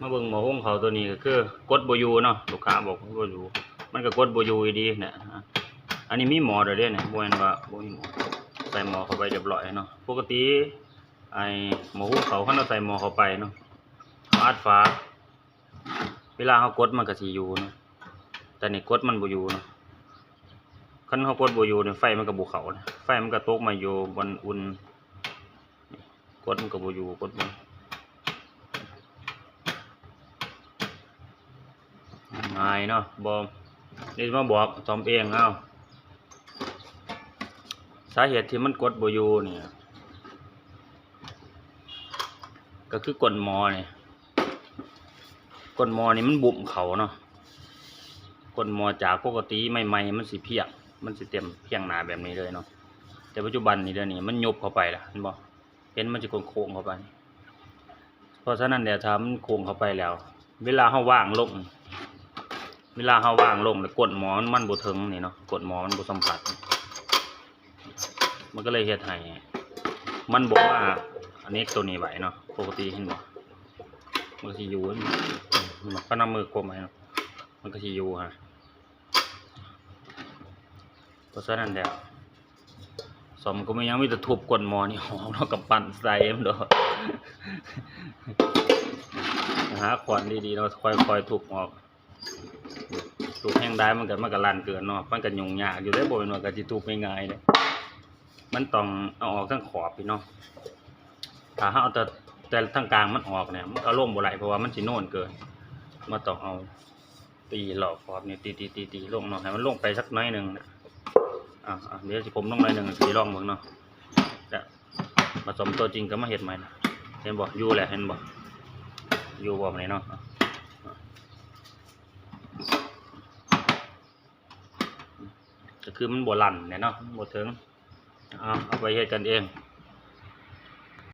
มาเบิ่งหมอหุงเขาตัวนี้ก็คือกดบอยู่เนาะลูกค้าบอกบอยู่มันก็กดบอยู่ดีเนี่ยอะอันนี้มีหมอเด้อเด้เนี่ยบ่แม่นว่าบ่มีหมอใส่หมอเข้าไปเรียบร้อยเนาะปกติไอ้หมอหุงเขาเขาใส่หมอเข้าไปเนาะขาอัดฝาเวลาเขากดมันก็สิอยู่เนาะแต่นี่กดมันบอยู่เนาะคันเขากดบอยู่เนี่ยไฟมันก็บ่เขานะไฟมันก็ตกมาอยู่บนอุ่นกดมันก็บอยู่กดบ่ ง่ายเนาะบอมนี่มาบอกตอมเองเอาสาเหตุที่มันกดบอยู่เนี่ยก็คือกดมอเนี่ยกดมอนี่มันบุ่มเขาเนาะกดมอจากปกติใหม่ๆมันสิเพียงมันสิเต็มเพียงหนาแบบนี้เลยเนาะแต่ปัจจุบันนี่เดี๋ยวนี้มันยบเข้าไปละเห็นบ่เห็นมันจะโค้งเข้าไป เพราะฉะนั้นเดี๋ยวถ้ามันโค้งเข้าไปแล้ว เวลาเขาว่างลง เวลาเขาว่างลงแล้วกดหมอมันมันบ่ถึงนี่เนาะกดหมอมันบ่สัมผัส มันก็เลยเฮ็ดให้มันบอกว่า อันนี้ตัวนี้ไหวเนาะปกติเห็นบ่มันก็สิอยู่มันก็นำมือกลมไว้เนาะมันก็สิอยู่ฮะเพราะฉะนั้นแล้วสมก็ไม่ยังมีแต่ทุบกดหมอนี่หอมเนาะกับปั่นใส่มันดอกหาขวานดีๆเนาะค่อยๆทุบออก ตูบแห้งได้มันก็มันก็ลันเกินเนาะมันก็ยุ่งยากอยู่ได้บ่แม่นว่าก็สิตูบง่ายๆเด้มันต้องเอาออกทั้งขอบพี่เนาะถ้าเฮาเอาแต่แต่ทั้งกลางมันออกเนี่ยมันก็ล่มบ่ไหลเพราะว่ามันสิโน่นเกินมาต้องเอาตีหลอกขอบนี่ตีตีตีตีลงเนาะให้มันลงไปสักน้อยหนึ่งนะอ่าเดี๋ยวสิผมลงน้อยหนึ่งสิลองเบิ่งเนาะจะผสมตัวจริงก็มาเฮ็ดใหม่นะเห็นบ่อยู่แหละเห็นบ่อยู่บ่บัดนี้เนาะ ก็ คือมันบวลันเนี่ยเนาะบวถึงเอาเอาไปเฮ็ดกันเอง